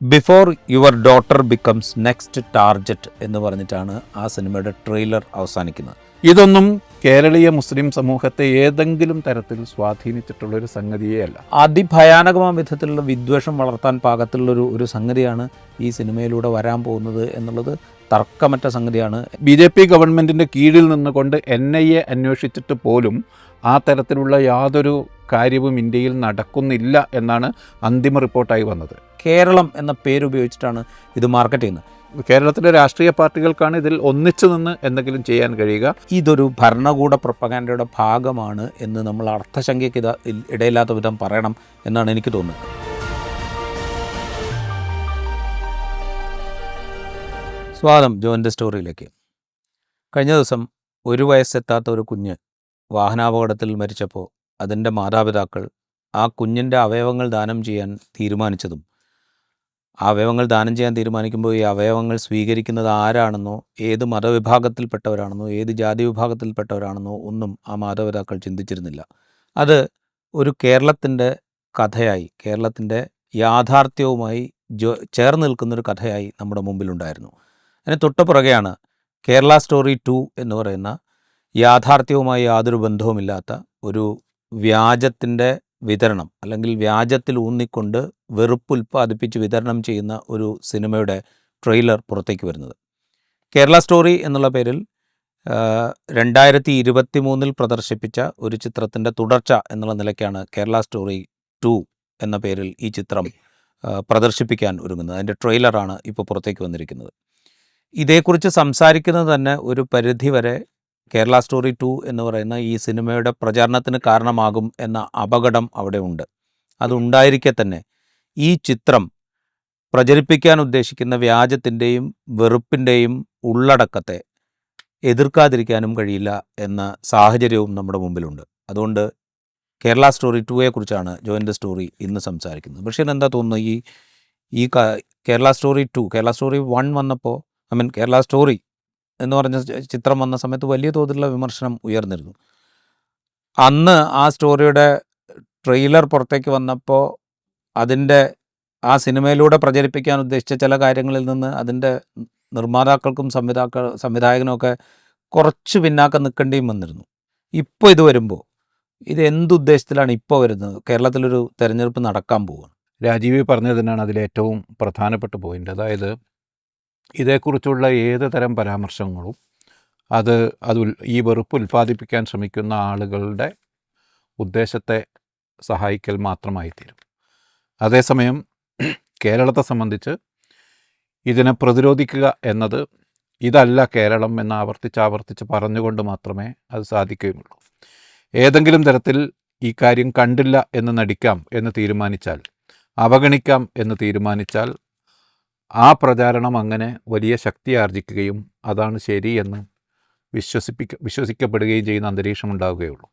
Before your daughter becomes next target എന്ന് പറഞ്ഞിട്ടാണ് ആ സിനിമയുടെ ട്രെയിലർ അവസാനിക്കുന്നത്. ഇതൊന്നും കേരളീയ മുസ്ലിം സമൂഹത്തെ ഏതെങ്കിലും തരത്തിൽ സ്വാധീനിച്ചിട്ടുള്ള ഒരു സംഗതിയേ അല്ല. അതിഭയാനകമായ വിധത്തിലുള്ള വിദ്വേഷം വളർത്താൻ പാകത്തിലുള്ള ഒരു ഒരു സംഗതിയാണ് ഈ സിനിമയിലൂടെ വരാൻ പോകുന്നത് എന്നുള്ളത് തർക്കമറ്റ സംഗതിയാണ്. ബി ജെ പി ഗവൺമെന്റിന്റെ കീഴിൽ നിന്നുകൊണ്ട് എൻ ഐ എ അന്വേഷിച്ചിട്ട് പോലും ആ തരത്തിലുള്ള യാതൊരു കാര്യവും ഇന്ത്യയിൽ നടക്കുന്നില്ല എന്നാണ് അന്തിമ റിപ്പോർട്ടായി വന്നത്. കേരളം എന്ന പേര് ഉപയോഗിച്ചിട്ടാണ് ഇത് മാർക്കറ്റ് ചെയ്യുന്നത്. കേരളത്തിലെ രാഷ്ട്രീയ പാർട്ടികൾക്കാണ് ഇതിൽ ഒന്നിച്ചു നിന്ന് എന്തെങ്കിലും ചെയ്യാൻ കഴിയുക. ഇതൊരു ഭരണകൂട പ്രൊപ്പഗാൻഡയുടെ ഭാഗമാണ് എന്ന് നമ്മൾ അർത്ഥശങ്കയ്ക്ക് ഇത് ഇടയില്ലാത്ത വിധം പറയണം എന്നാണ് എനിക്ക് തോന്നുന്നത്. സ്വാഗതം ജോന്റെ സ്റ്റോറിയിലേക്ക്. കഴിഞ്ഞ ദിവസം ഒരു വയസ്സെത്താത്ത ഒരു കുഞ്ഞ് വാഹനാപകടത്തിൽ മരിച്ചപ്പോൾ അതിന്റെ മാതാപിതാക്കൾ ആ കുഞ്ഞിന്റെ അവയവങ്ങൾ ദാനം ചെയ്യാൻ തീരുമാനിച്ചതും. ആ അവയവങ്ങൾ ദാനം ചെയ്യാൻ തീരുമാനിക്കുമ്പോൾ ഈ അവയവങ്ങൾ സ്വീകരിക്കുന്നത് ആരാണെന്നോ ഏത് മതവിഭാഗത്തിൽപ്പെട്ടവരാണെന്നോ ഏത് ജാതി വിഭാഗത്തിൽപ്പെട്ടവരാണെന്നോ ഒന്നും ആ മാതാപിതാക്കൾ ചിന്തിച്ചിരുന്നില്ല. അത് ഒരു കേരളത്തിന്റെ കഥയായി കേരളത്തിന്റെ യാഥാർത്ഥ്യവുമായി ജോ ചേർന്ന് നിൽക്കുന്നൊരു കഥയായി നമ്മുടെ മുമ്പിലുണ്ടായിരുന്നു. അതിന് തൊട്ടുപുറകെയാണ് കേരള സ്റ്റോറി ടു എന്ന് പറയുന്ന യാഥാർത്ഥ്യവുമായി യാതൊരു ബന്ധവുമില്ലാത്ത ഒരു വ്യാജത്തിന്റെ വിതരണം അല്ലെങ്കിൽ വ്യാജത്തിൽ ഊന്നിക്കൊണ്ട് വെറുപ്പ് ഉൽപ്പാദിപ്പിച്ച് വിതരണം ചെയ്യുന്ന ഒരു സിനിമയുടെ ട്രെയിലർ പുറത്തേക്ക് വരുന്നത്. കേരള സ്റ്റോറി എന്നുള്ള പേരിൽ രണ്ടായിരത്തി ഇരുപത്തി മൂന്നിൽ പ്രദർശിപ്പിച്ച ഒരു ചിത്രത്തിന്റെ തുടർച്ച എന്നുള്ള നിലയ്ക്കാണ് കേരള സ്റ്റോറി ടു എന്ന പേരിൽ ഈ ചിത്രം പ്രദർശിപ്പിക്കാൻ ഒരുങ്ങുന്നത്. അതിന്റെ ട്രെയിലറാണ് ഇപ്പോൾ പുറത്തേക്ക് വന്നിരിക്കുന്നത്. ഇതേക്കുറിച്ച് സംസാരിക്കുന്നത് തന്നെ ഒരു പരിധി വരെ കേരള സ്റ്റോറി ടു എന്ന് പറയുന്ന ഈ സിനിമയുടെ പ്രചാരണത്തിന് കാരണമാകും എന്ന അപകടം അവിടെ ഉണ്ട്. അതുണ്ടായിരിക്കെ തന്നെ. ഈ ചിത്രം പ്രചരിപ്പിക്കാൻ ഉദ്ദേശിക്കുന്ന വ്യാജത്തിന്റെയും വെറുപ്പിന്റെയും ഉള്ളടക്കത്തെ എതിർക്കാതിരിക്കാനും കഴിയില്ല എന്ന സാഹചര്യവും നമ്മുടെ മുമ്പിലുണ്ട്. അതുകൊണ്ട് കേരള സ്റ്റോറി ടുവെക്കുറിച്ചാണ് ജോയിന്റെ സ്റ്റോറി ഇന്ന് സംസാരിക്കുന്നത്. പക്ഷേ എന്താ തോന്നുന്നു? ഈ ഈ Kerala story two Kerala story one വന്നപ്പോൾ ഐ മീൻ കേരള സ്റ്റോറി എന്ന് പറഞ്ഞ ചിത്രം വന്ന സമയത്ത് വലിയ തോതിലുള്ള വിമർശനം ഉയർന്നിരുന്നു. അന്ന് ആ സ്റ്റോറിയുടെ ട്രെയിലർ പുറത്തേക്ക് വന്നപ്പോൾ അതിന്റെ ആ സിനിമയിലൂടെ പ്രചരിപ്പിക്കാൻ ഉദ്ദേശിച്ച ചില കാര്യങ്ങളിൽ നിന്ന് അതിന്റെ നിർമ്മാതാക്കൾക്കും സംവിധാക്ക സംവിധായകനുമൊക്കെ കുറച്ച് പിന്നാക്കം നിൽക്കേണ്ടിയും വന്നിരുന്നു. ഇപ്പോൾ ഇത് വരുമ്പോൾ ഇത് എന്തുദ്ദേശത്തിലാണ് ഇപ്പോൾ വരുന്നത്? കേരളത്തിലൊരു തെരഞ്ഞെടുപ്പ് നടക്കാൻ പോവുകയാണ് രാജീവ് പറഞ്ഞതിനാണ് അതിലേറ്റവും പ്രധാനപ്പെട്ട പോയിന്റ്. അതായത് ഇതേക്കുറിച്ചുള്ള ഏത് തരം പരാമർശങ്ങളും അത് അത് ഈ വെറുപ്പ് ഉൽപ്പാദിപ്പിക്കാൻ ശ്രമിക്കുന്ന ആളുകളുടെ ഉദ്ദേശത്തെ സഹായിക്കൽ മാത്രമായി തീരും അതേസമയം കേരളത്തെ സംബന്ധിച്ച് ഇതിനെ പ്രതിരോധിക്കുക എന്നത് ഇതല്ല കേരളം എന്ന് ആവർത്തിച്ച് ആവർത്തിച്ച് പറഞ്ഞുകൊണ്ട് മാത്രമേ അത് സാധിക്കുകയുള്ളൂ. ഏതെങ്കിലും തരത്തിൽ ഈ കാര്യം കണ്ടില്ല എന്ന് നടിക്കാം എന്ന് തീരുമാനിച്ചാൽ അവഗണിക്കാം എന്ന് തീരുമാനിച്ചാൽ ആ പ്രചാരണം അങ്ങനെ വലിയ ശക്തി ആർജിക്കുകയും അതാണ് ശരി എന്ന് വിശ്വസിപ്പിക്ക വിശ്വസിക്കപ്പെടുകയും ചെയ്യുന്ന അന്തരീക്ഷം ഉണ്ടാവുകയുള്ളൂ.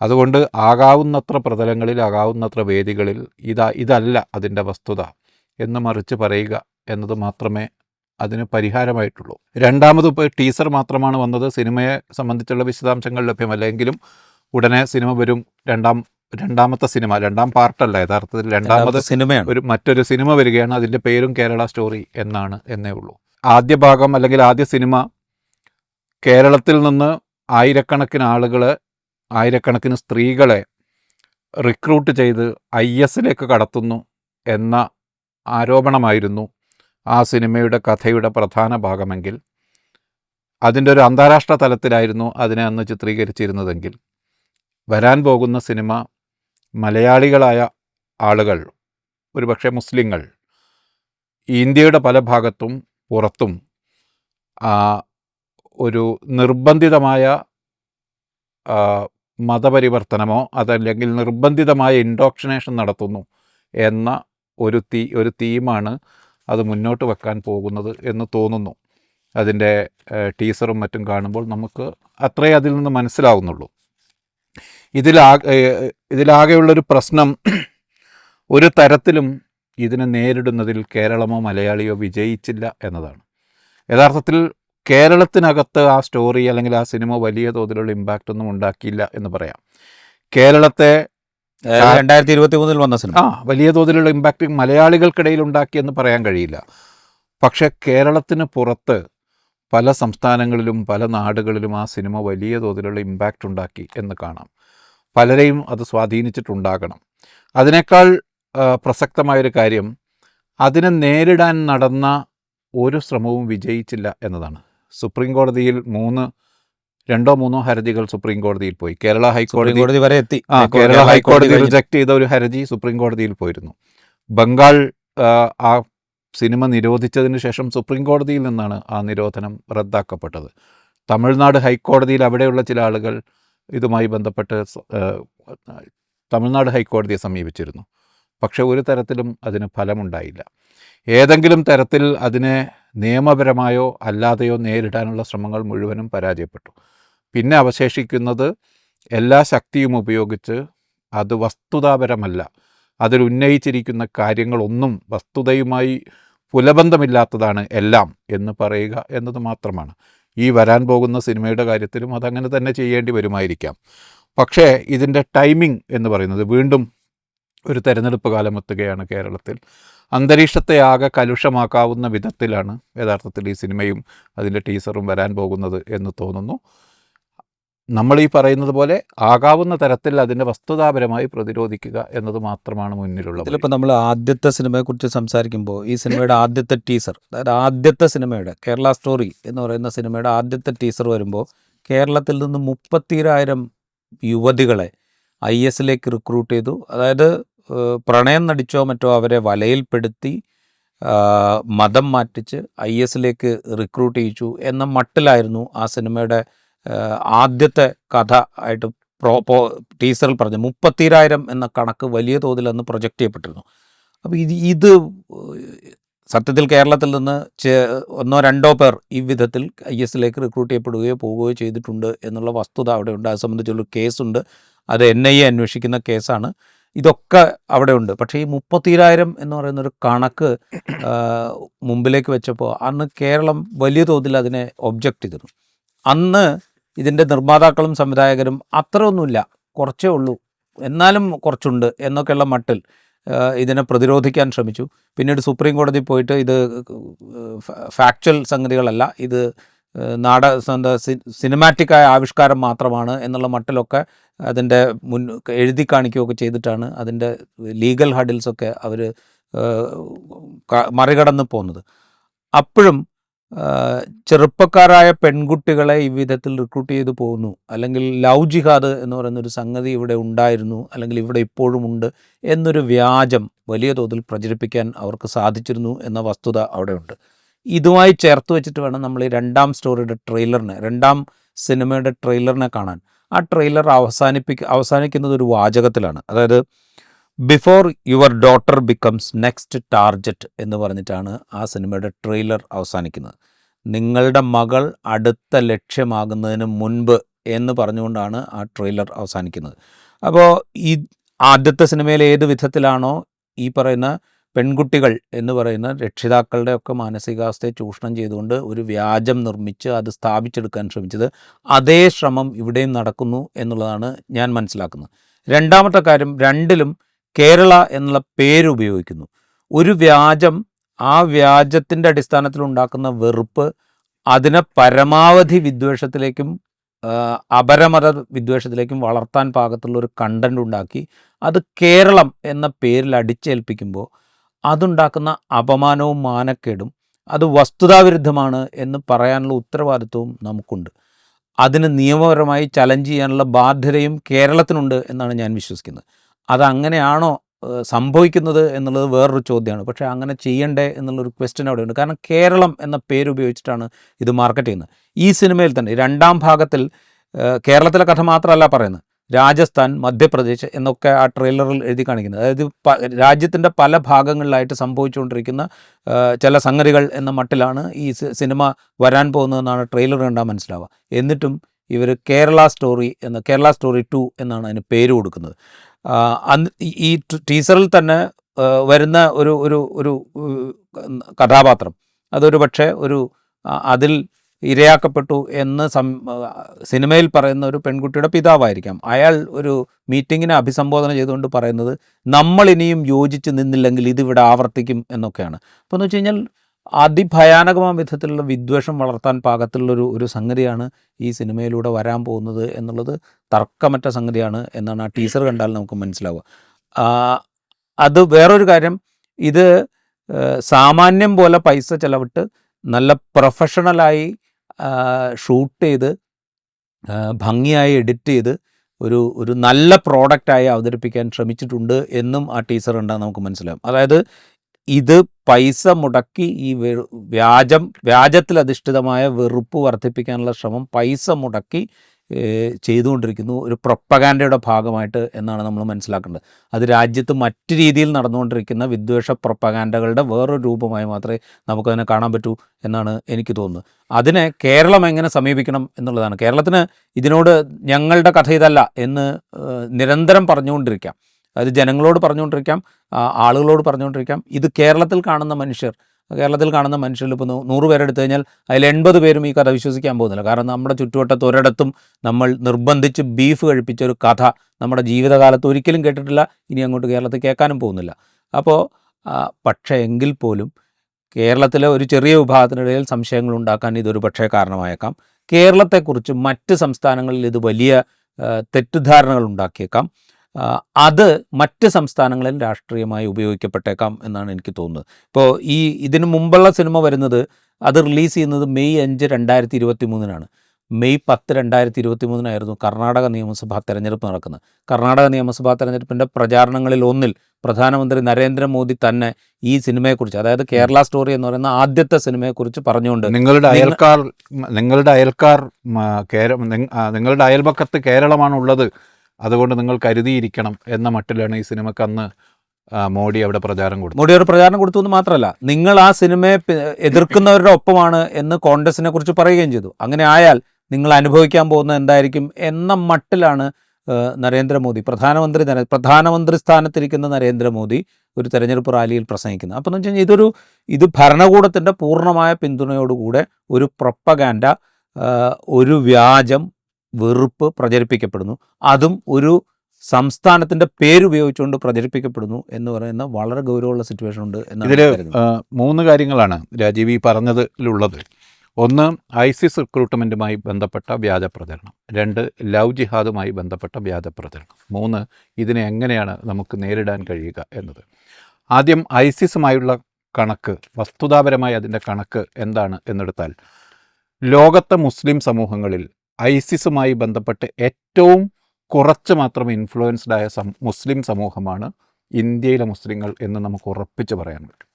അതുകൊണ്ട് ആകാവുന്നത്ര പ്രതലങ്ങളിൽ ആകാവുന്നത്ര വേദികളിൽ ഇതാ ഇതല്ല അതിന്റെ വസ്തുത എന്ന് മറിച്ച് പറയുക എന്നത് മാത്രമേ അതിന് പരിഹാരമായിട്ടുള്ളൂ. രണ്ടാമത് ഇപ്പോൾ ടീസർ മാത്രമാണ് വന്നത്. സിനിമയെ സംബന്ധിച്ചുള്ള വിശദാംശങ്ങൾ ലഭ്യമല്ല എങ്കിലും ഉടനെ സിനിമ വരും. രണ്ടാം രണ്ടാമത്തെ സിനിമ രണ്ടാം പാർട്ടല്ല യഥാർത്ഥത്തിൽ രണ്ടാമത് രണ്ടാമത്തെ സിനിമയാണ്. ഒരു മറ്റൊരു സിനിമ വരികയാണ് അതിന്റെ പേരും കേരള സ്റ്റോറി എന്നാണ് എന്നേ ഉള്ളൂ. ആദ്യ ഭാഗം അല്ലെങ്കിൽ ആദ്യ സിനിമ കേരളത്തിൽ നിന്ന് ആയിരക്കണക്കിന് ആളുകൾ ആയിരക്കണക്കിന് സ്ത്രീകളെ റിക്രൂട്ട് ചെയ്ത് ഐ എസിലേക്ക് കടത്തുന്നു എന്ന ആരോപണമായിരുന്നു ആ സിനിമയുടെ കഥയുടെ പ്രധാന ഭാഗമെങ്കിൽ. അതിന്റെ ഒരു അന്താരാഷ്ട്ര തലത്തിലായിരുന്നു അതിനെ അന്ന് ചിത്രീകരിച്ചിരുന്നതെങ്കിൽ. വരാൻ പോകുന്ന സിനിമ മലയാളികളായ ആളുകൾ ഒരുപക്ഷെ മുസ്ലിങ്ങൾ ഇന്ത്യയുടെ പല ഭാഗത്തും പുറത്തും ഒരു നിർബന്ധിതമായ മതപരിവർത്തനമോ അതല്ലെങ്കിൽ നിർബന്ധിതമായ ഇൻഡോക്ഷിനേഷൻ നടത്തുന്നു എന്ന ഒരു തീ ഒരു തീമാണ് അത് മുന്നോട്ട് വെക്കാൻ പോകുന്നത് എന്ന് തോന്നുന്നു. അതിന്റെ ടീസറും മറ്റും കാണുമ്പോൾ നമുക്ക് അത്രേ അതിൽ നിന്ന് മനസ്സിലാവുന്നുള്ളൂ. ഇതിലാകെ ഏഹ്, ഇതിലാകെയുള്ളൊരു പ്രശ്നം ഒരു തരത്തിലും ഇതിനെ നേരിടുന്നതിൽ കേരളമോ മലയാളിയോ വിജയിച്ചില്ല എന്നതാണ്. യഥാർത്ഥത്തിൽ കേരളത്തിനകത്ത് ആ സ്റ്റോറി അല്ലെങ്കിൽ ആ സിനിമ വലിയ തോതിലുള്ള ഇമ്പാക്റ്റ് ഒന്നും ഉണ്ടാക്കിയില്ല എന്ന് പറയാം. കേരളത്തെ രണ്ടായിരത്തി ഇരുപത്തി മൂന്നിൽ വന്ന സിനിമ. ആ വലിയ തോതിലുള്ള ഇമ്പാക്റ്റ് മലയാളികൾക്കിടയിൽ ഉണ്ടാക്കിയെന്ന് പറയാൻ കഴിയില്ല. പക്ഷേ കേരളത്തിന് പുറത്ത് പല സംസ്ഥാനങ്ങളിലും പല നാടുകളിലും ആ സിനിമ വലിയ തോതിലുള്ള ഇമ്പാക്റ്റ് ഉണ്ടാക്കി എന്ന് കാണാം. പലരെയും അത് സ്വാധീനിച്ചിട്ടുണ്ടാകണം. അതിനേക്കാൾ പ്രസക്തമായൊരു കാര്യം അതിനെ നേരിടാൻ നടന്ന ഒരു ശ്രമവും വിജയിച്ചില്ല എന്നതാണ്. സുപ്രീം കോടതിയിൽ മൂന്ന് രണ്ടോ മൂന്നോ ഹർജികൾ സുപ്രീം കോടതിയിൽ പോയി. കേരള ഹൈക്കോടതി കോടതി വരെ എത്തി. ആ കേരള ഹൈക്കോടതി. റിജക്ട് ചെയ്ത ഒരു ഹർജി സുപ്രീം കോടതിയിൽ പോയിരുന്നു. ബംഗാൾ ആ സിനിമ നിരോധിച്ചതിന് ശേഷം സുപ്രീം കോടതിയിൽ നിന്നാണ് ആ നിരോധനം റദ്ദാക്കപ്പെട്ടത്. തമിഴ്നാട് ഹൈക്കോടതിയിൽ അവിടെയുള്ള ചില ആളുകൾ ഇതുമായി ബന്ധപ്പെട്ട് തമിഴ്നാട് ഹൈക്കോടതിയെ സമീപിച്ചിരുന്നു. പക്ഷേ ഒരു തരത്തിലും അതിന് ഫലമുണ്ടായില്ല. ഏതെങ്കിലും തരത്തിൽ അതിനെ നിയമപരമായോ അല്ലാതെയോ നേരിടാനുള്ള ശ്രമങ്ങൾ മുഴുവനും പരാജയപ്പെട്ടു. പിന്നെ അവശേഷിക്കുന്നത് എല്ലാ ശക്തിയും ഉപയോഗിച്ച് അത് വസ്തുതാപരമല്ല. അതിൽ ഉന്നയിച്ചിരിക്കുന്ന കാര്യങ്ങളൊന്നും വസ്തുതയുമായി പുലബന്ധമില്ലാത്തതാണ് എല്ലാം എന്ന് പറയുക എന്നത് മാത്രമാണ്. ഈ വരാൻ പോകുന്ന സിനിമയുടെ കാര്യത്തിലും അതങ്ങനെ തന്നെ ചെയ്യേണ്ടി വരുമായിരിക്കാം. പക്ഷേ ഇതിന്റെ ടൈമിംഗ് എന്ന് പറയുന്നത് വീണ്ടും ഒരു തെരഞ്ഞെടുപ്പ് കാലം എത്തുകയാണ് കേരളത്തിൽ. അന്തരീക്ഷത്തെ ആകെ കലുഷമാക്കാവുന്ന വിധത്തിലാണ് യഥാർത്ഥത്തിൽ ഈ സിനിമയും അതിന്റെ ടീസറും വരാൻ പോകുന്നത് എന്ന് തോന്നുന്നു. നമ്മൾ ഈ പറയുന്നത് പോലെ ആകാവുന്ന തരത്തിൽ അതിനെ വസ്തുതാപരമായി പ്രതിരോധിക്കുക എന്നത് മാത്രമാണ് മുന്നിലുള്ളത്. ഇതിലിപ്പോൾ നമ്മൾ ആദ്യത്തെ സിനിമയെക്കുറിച്ച് സംസാരിക്കുമ്പോൾ ഈ സിനിമയുടെ ആദ്യത്തെ ടീസർ അതായത് ആദ്യത്തെ സിനിമയുടെ കേരള സ്റ്റോറി എന്ന് പറയുന്ന സിനിമയുടെ ആദ്യത്തെ ടീസർ വരുമ്പോൾ കേരളത്തിൽ നിന്ന് മുപ്പത്തിരായിരം യുവതികളെ ഐ എസിലേക്ക് റിക്രൂട്ട് ചെയ്തു അതായത് പ്രണയം നടിച്ചോ മറ്റോ അവരെ വലയിൽപ്പെടുത്തി മതം മാറ്റിച്ച് ഐ എസിലേക്ക് റിക്രൂട്ട് ചെയ്യിച്ചു എന്ന മട്ടിലായിരുന്നു ആ സിനിമയുടെ ആദ്യത്തെ കഥ ആയിട്ട് പ്രോ പോ ടീസറിൽ പറഞ്ഞു മുപ്പത്തിരായിരം എന്ന കണക്ക് വലിയ തോതിൽ അന്ന് പ്രൊജക്റ്റ് ചെയ്യപ്പെട്ടിരുന്നു. അപ്പോൾ ഇത് ഇത് സത്യത്തിൽ കേരളത്തിൽ നിന്ന് ഒന്നോ രണ്ടോ പേർ ഈ വിധത്തിൽ ഐ എസിലേക്ക് റിക്രൂട്ട് ചെയ്യപ്പെടുകയോ പോവുകയോ ചെയ്തിട്ടുണ്ട് എന്നുള്ള വസ്തുത അവിടെയുണ്ട്. അത് സംബന്ധിച്ചുള്ള കേസുണ്ട്. അത് എൻ ഐ എ അന്വേഷിക്കുന്ന കേസാണ്. ഇതൊക്കെ അവിടെ ഉണ്ട് പക്ഷേ ഈ മുപ്പത്തിരായിരം എന്ന് പറയുന്ന ഒരു കണക്ക് മുമ്പിലേക്ക് വെച്ചപ്പോൾ അന്ന് കേരളം വലിയ തോതിൽ അതിനെ ഒബ്ജക്റ്റ് ചെയ്തിരുന്നു. അന്ന് ഇതിന്റെ നിർമ്മാതാക്കളും സംവിധായകരും അത്രയൊന്നുമില്ല. കുറച്ചേ ഉള്ളൂ. എന്നാലും കുറച്ചുണ്ട് എന്നൊക്കെയുള്ള മട്ടിൽ ഇതിനെ പ്രതിരോധിക്കാൻ ശ്രമിച്ചു. പിന്നീട് സുപ്രീം കോടതി പോയിട്ട് ഇത് ഫാക്ച്വൽ സംഗതികളല്ല ഇത് നാട എന്താ സിനിമാറ്റിക്കായ ആവിഷ്കാരം മാത്രമാണ് എന്നുള്ള മട്ടിലൊക്കെ അതിന്റെ മുൻ എഴുതി കാണിക്കുകയൊക്കെ ചെയ്തിട്ടാണ് അതിന്റെ ലീഗൽ ഹഡിൽസൊക്കെ അവർ മറികടന്ന് പോകുന്നത് അപ്പോഴും ചെറുപ്പക്കാരായ പെൺകുട്ടികളെ ഈ വിധത്തിൽ റിക്രൂട്ട് ചെയ്തു പോകുന്നു. അല്ലെങ്കിൽ ലവ് ജിഹാദ് എന്ന് പറയുന്ന ഒരു സംഗതി ഇവിടെ ഉണ്ടായിരുന്നു. അല്ലെങ്കിൽ ഇവിടെ ഇപ്പോഴും ഉണ്ട് എന്നൊരു വ്യാജം വലിയ തോതിൽ പ്രചരിപ്പിക്കാൻ അവർക്ക് സാധിച്ചിരുന്നു എന്ന വസ്തുത അവിടെയുണ്ട്. ഇതുമായി ചേർത്ത് വെച്ചിട്ട് വേണം നമ്മൾ ഈ രണ്ടാം സ്റ്റോറിയുടെ ട്രെയിലറിനെ രണ്ടാം സിനിമയുടെ ട്രെയിലറിനെ കാണാൻ. ആ ട്രെയിലർ അവസാനിപ്പിക്ക അവസാനിക്കുന്നത് ഒരു വാചകത്തിലാണ്. അതായത് before your daughter becomes next target എന്ന് പറഞ്ഞിട്ടാണ് ആ സിനിമയുടെ ട്രെയിലർ അവസാനിക്കുന്നത്. നിങ്ങളുടെ മകൾ അടുത്ത ലക്ഷ്യമാകുന്നതിന് മുൻപ് എന്ന് പറഞ്ഞുകൊണ്ടാണ് ആ ട്രെയിലർ അവസാനിക്കുന്നത്. അപ്പോൾ ഈ ആദ്യത്തെ സിനിമയിൽ ഏത് വിധത്തിലാണോ ഈ പറയുന്ന പെൺകുട്ടികൾ എന്ന് പറയുന്ന രക്ഷിതാക്കളുടെ ഒക്കെ മാനസികാവസ്ഥയെ ചൂഷണം ചെയ്തുകൊണ്ട് ഒരു വ്യാജം നിർമ്മിച്ച് അത് സ്ഥാപിച്ചെടുക്കാൻ ശ്രമിച്ചത് അതേ ശ്രമം ഇവിടെയും നടക്കുന്നു എന്നുള്ളതാണ് ഞാൻ മനസ്സിലാക്കുന്നത്. രണ്ടാമത്തെ കാര്യം രണ്ടിലും കേരള എന്നുള്ള പേര് ഉപയോഗിക്കുന്നു. ഒരു വ്യാജം ആ വ്യാജത്തിന്റെ അടിസ്ഥാനത്തിൽ ഉണ്ടാക്കുന്ന വെറുപ്പ് അതിനെ പരമാവധി വിദ്വേഷത്തിലേക്കും അപരമത വിദ്വേഷത്തിലേക്കും വളർത്താൻ പാകത്തുള്ള ഒരു കണ്ടന്റ് ഉണ്ടാക്കി അത് കേരളം എന്ന പേരിൽ അടിച്ചേൽപ്പിക്കുമ്പോൾ അതുണ്ടാക്കുന്ന അപമാനവും മാനക്കേടും അത് വസ്തുതാവിരുദ്ധമാണ് എന്ന് പറയാനുള്ള ഉത്തരവാദിത്വവും നമുക്കുണ്ട്. അതിന് നിയമപരമായി ചലഞ്ച് ചെയ്യാനുള്ള ബാധ്യതയും കേരളത്തിനുണ്ട് എന്നാണ് ഞാൻ വിശ്വസിക്കുന്നത്. അതങ്ങനെയാണോ സംഭവിക്കുന്നത് എന്നുള്ളത് വേറൊരു ചോദ്യമാണ്. പക്ഷേ അങ്ങനെ ചെയ്യണ്ടേ എന്നുള്ളൊരു ക്വസ്റ്റ്യൻ അവിടെയുണ്ട്. കാരണം കേരളം എന്ന പേര് ഉപയോഗിച്ചിട്ടാണ് ഇത് മാർക്കറ്റ് ചെയ്യുന്നത്. ഈ സിനിമയിൽ തന്നെ രണ്ടാം ഭാഗത്തിൽ കേരളത്തിലെ കഥ മാത്രമല്ല പറയുന്നത്. രാജസ്ഥാൻ മധ്യപ്രദേശ് എന്നൊക്കെ ആ ട്രെയിലറിൽ എഴുതി കാണിക്കുന്നത്. അതായത് രാജ്യത്തിന്റെ പല ഭാഗങ്ങളിലായിട്ട് സംഭവിച്ചുകൊണ്ടിരിക്കുന്ന ചില സംഗതികൾ എന്ന മട്ടിലാണ് ഈ സിനിമ വരാൻ പോകുന്നതെന്നാണ് ട്രെയിലർ കണ്ടാൽ മനസ്സിലാവുക. എന്നിട്ടും ഇവർ കേരള സ്റ്റോറി എന്ന കേരള സ്റ്റോറി ടു എന്നാണ് അതിന് പേര് കൊടുക്കുന്നത്. ഈ- ടീസറിൽ തന്നെ വരുന്ന ഒരു ഒരു ഒരു കഥാപാത്രം. അതൊരു പക്ഷേ ഒരു അതിൽ ഇരയാക്കപ്പെട്ടു എന്ന് സം സിനിമയിൽ പറയുന്ന ഒരു പെൺകുട്ടിയുടെ പിതാവായിരിക്കാം. അയാൾ ഒരു മീറ്റിങ്ങിനെ അഭിസംബോധന ചെയ്തുകൊണ്ട് പറയുന്നത് നമ്മൾ ഇനിയും യോജിച്ച് നിന്നില്ലെങ്കിൽ ഇതിവിടെ ആവർത്തിക്കും എന്നൊക്കെയാണ്. അപ്പോൾ എന്ന് വെച്ച് കഴിഞ്ഞാൽ അതിഭയാനകമായ വിധത്തിലുള്ള വിദ്വേഷം വളർത്താൻ പാകത്തിലുള്ളൊരു ഒരു സംഗതിയാണ് ഈ സിനിമയിലൂടെ വരാൻ പോകുന്നത് എന്നുള്ളത് തർക്കമറ്റ സംഗതിയാണ് എന്നാണ് ആ ടീസർ കണ്ടാൽ നമുക്ക് മനസ്സിലാവുക. അത് വേറൊരു കാര്യം. ഇത് സാമാന്യം പോലെ പൈസ ചെലവിട്ട് നല്ല പ്രൊഫഷണലായി ഷൂട്ട് ചെയ്ത് ഭംഗിയായി എഡിറ്റ് ചെയ്ത് ഒരു ഒരു നല്ല പ്രോഡക്റ്റായി അവതരിപ്പിക്കാൻ ശ്രമിച്ചിട്ടുണ്ട് എന്നും ആ ടീസർ ഉണ്ടാകും നമുക്ക് മനസ്സിലാവും. അതായത് ഇത് പൈസ മുടക്കി ഈ വ്യാജം വ്യാജത്തിൽ അധിഷ്ഠിതമായ വെറുപ്പ് വർദ്ധിപ്പിക്കാനുള്ള ശ്രമം പൈസ മുടക്കി ചെയ്തുകൊണ്ടിരിക്കുന്നു. ഒരു പ്രൊപ്പഗാൻഡയുടെ ഭാഗമായിട്ട് എന്നാണ് നമ്മൾ മനസ്സിലാക്കേണ്ടത്. അത് രാജ്യത്ത് മറ്റു രീതിയിൽ നടന്നുകൊണ്ടിരിക്കുന്ന വിദ്വേഷ പ്രൊപ്പഗാൻഡകളുടെ വേറൊരു രൂപമായി മാത്രമേ നമുക്കതിനെ കാണാൻ പറ്റൂ എന്നാണ് എനിക്ക് തോന്നുന്നത്. അതിനെ കേരളം എങ്ങനെ സമീപിക്കണം എന്നുള്ളതാണ്. കേരളത്തിന് ഇതിനോട് ഞങ്ങളുടെ കഥ ഇതല്ല എന്ന് നിരന്തരം പറഞ്ഞുകൊണ്ടിരിക്കാം. അത് ജനങ്ങളോട് പറഞ്ഞുകൊണ്ടിരിക്കാം ആളുകളോട് പറഞ്ഞുകൊണ്ടിരിക്കാം. ഇത് കേരളത്തിൽ കാണുന്ന മനുഷ്യർ കേരളത്തിൽ കാണുന്ന മനുഷ്യരിൽ ഇപ്പോൾ നൂറ് പേരെടുത്തു കഴിഞ്ഞാൽ അതിൽ എൺപത് പേരും ഈ കഥ വിശ്വസിക്കാൻ പോകുന്നില്ല. കാരണം നമ്മുടെ ചുറ്റുവട്ടത്ത് ഒരിടത്തും നമ്മൾ നിർബന്ധിച്ച് ബീഫ് കഴിപ്പിച്ച ഒരു കഥ നമ്മുടെ ജീവിതകാലത്ത് ഒരിക്കലും കേട്ടിട്ടില്ല. ഇനി അങ്ങോട്ട് കേരളത്തിൽ കേൾക്കാനും പോകുന്നില്ല. അപ്പോൾ പക്ഷേ എങ്കിൽ പോലും കേരളത്തിലെ ഒരു ചെറിയ വിഭാഗത്തിനിടയിൽ സംശയങ്ങൾ ഉണ്ടാക്കാൻ ഇതൊരു പക്ഷേ കാരണമായേക്കാം. കേരളത്തെക്കുറിച്ച് മറ്റ് സംസ്ഥാനങ്ങളിൽ ഇത് വലിയ തെറ്റിദ്ധാരണകൾ ഉണ്ടാക്കിയേക്കാം. അത് മറ്റ് സംസ്ഥാനങ്ങളിൽ രാഷ്ട്രീയമായി ഉപയോഗിക്കപ്പെട്ടേക്കാം എന്നാണ് എനിക്ക് തോന്നുന്നത്. ഇപ്പോൾ ഈ ഇതിനു മുമ്പുള്ള സിനിമ വരുന്നത് അത് റിലീസ് ചെയ്യുന്നത് മെയ് അഞ്ച് രണ്ടായിരത്തി ഇരുപത്തി മൂന്നിനാണ് മെയ് പത്ത് രണ്ടായിരത്തി ഇരുപത്തി മൂന്നിനായിരുന്നു കർണാടക നിയമസഭാ തെരഞ്ഞെടുപ്പ് നടക്കുന്നത്. കർണാടക നിയമസഭാ തെരഞ്ഞെടുപ്പിന്റെ പ്രചാരണങ്ങളിൽ ഒന്നിൽ പ്രധാനമന്ത്രി നരേന്ദ്രമോദി തന്നെ ഈ സിനിമയെക്കുറിച്ച് അതായത് കേരള സ്റ്റോറി എന്ന് പറയുന്ന ആദ്യത്തെ സിനിമയെക്കുറിച്ച് പറഞ്ഞുകൊണ്ട് നിങ്ങളുടെ അയൽക്കാർ നിങ്ങളുടെ അയൽക്കാർ നിങ്ങളുടെ അയൽപക്കത്ത് കേരളമാണുള്ളത് അതുകൊണ്ട് നിങ്ങൾ കരുതിയിരിക്കണം എന്ന മട്ടിലാണ് ഈ സിനിമക്ക് അന്ന് മോഡി അവിടെ പ്രചാരം കൊടുത്തു മോഡി അവിടെ പ്രചാരണം കൊടുത്തു എന്ന് മാത്രമല്ല നിങ്ങൾ ആ സിനിമയെ എതിർക്കുന്നവരുടെ ഒപ്പമാണ് എന്ന് കോൺഗ്രസിനെ കുറിച്ച് പറയുകയും ചെയ്തു. അങ്ങനെ ആയാൽ നിങ്ങൾ അനുഭവിക്കാൻ പോകുന്നത് എന്തായിരിക്കും എന്ന മട്ടിലാണ് നരേന്ദ്രമോദി പ്രധാനമന്ത്രി പ്രധാനമന്ത്രി സ്ഥാനത്തിരിക്കുന്ന നരേന്ദ്രമോദി ഒരു തെരഞ്ഞെടുപ്പ് റാലിയിൽ പ്രസംഗിക്കുന്നത്. അപ്പോൾ എന്ന് വെച്ച് കഴിഞ്ഞാൽ ഇതൊരു ഇത് ഭരണകൂടത്തിന്റെ പൂർണമായ പിന്തുണയോടുകൂടെ ഒരു പ്രൊപ്പഗാൻഡ ഒരു വ്യാജം വെറുപ്പ് പ്രചരിപ്പിക്കപ്പെടുന്നു. അതും ഒരു സംസ്ഥാനത്തിന്റെ പേരുപയോഗിച്ചുകൊണ്ട് പ്രചരിപ്പിക്കപ്പെടുന്നു എന്ന് പറയുന്ന വളരെ ഗൗരവമുള്ള സിറ്റുവേഷൻ ഉണ്ട് എന്നാണ് ഇതിൽ മൂന്ന് കാര്യങ്ങളാണ് രാജീവ് ഈ പറഞ്ഞതിലുള്ളത്. ഒന്ന് ഐസിസ് റിക്രൂട്ട്മെന്റുമായി ബന്ധപ്പെട്ട വ്യാജ പ്രചരണം. രണ്ട് ലവ് ജിഹാദുമായി ബന്ധപ്പെട്ട വ്യാജ പ്രചരണം. മൂന്ന് ഇതിനെ എങ്ങനെയാണ് നമുക്ക് നേരിടാൻ കഴിയുക എന്നത്. ആദ്യം ഐസിസുമായുള്ള കണക്ക് വസ്തുതാപരമായി അതിന്റെ കണക്ക് എന്താണ് എന്നെടുത്താൽ ലോകത്തെ മുസ്ലിം സമൂഹങ്ങളിൽ ഐസിസുമായി ബന്ധപ്പെട്ട് ഏറ്റവും കുറച്ച് മാത്രം ഇൻഫ്ലുവൻസ്ഡ് ആയ സം മുസ്ലിം സമൂഹമാണ് ഇന്ത്യയിലെ മുസ്ലിങ്ങൾ എന്ന് നമുക്ക് ഉറപ്പിച്ച് പറയാൻ പറ്റും.